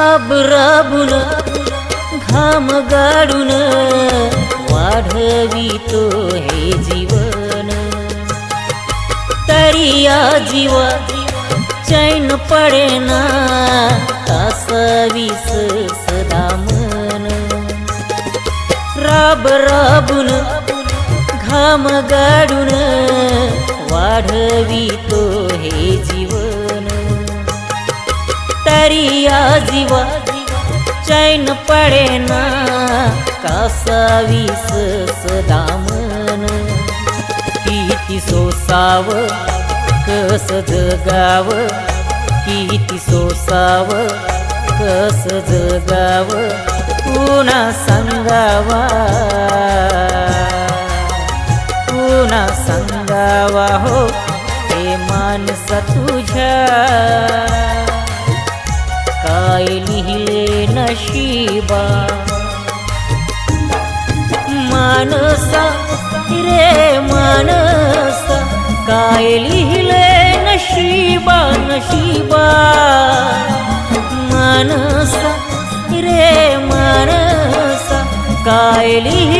राब राबून घाम गाडून वाढवितो हे जीवन. तरी या जीवा चैन पडेना तासावीस सदा मन. राब राबून घाम गाडून वाढवितो तरी या जीवा चैन पडेना कासावीस सदा मन किती सोसाव कस जगाव? किती सोसाव कस जगाव? पुन्हा सांगावा. पुन्हा सांगावा हो हे माणसा तुझ्या. नशिबा। मानसा रे मानसा काय लिहिले नशिबा नशिबा? मानसा रे मानसा काय लिहिले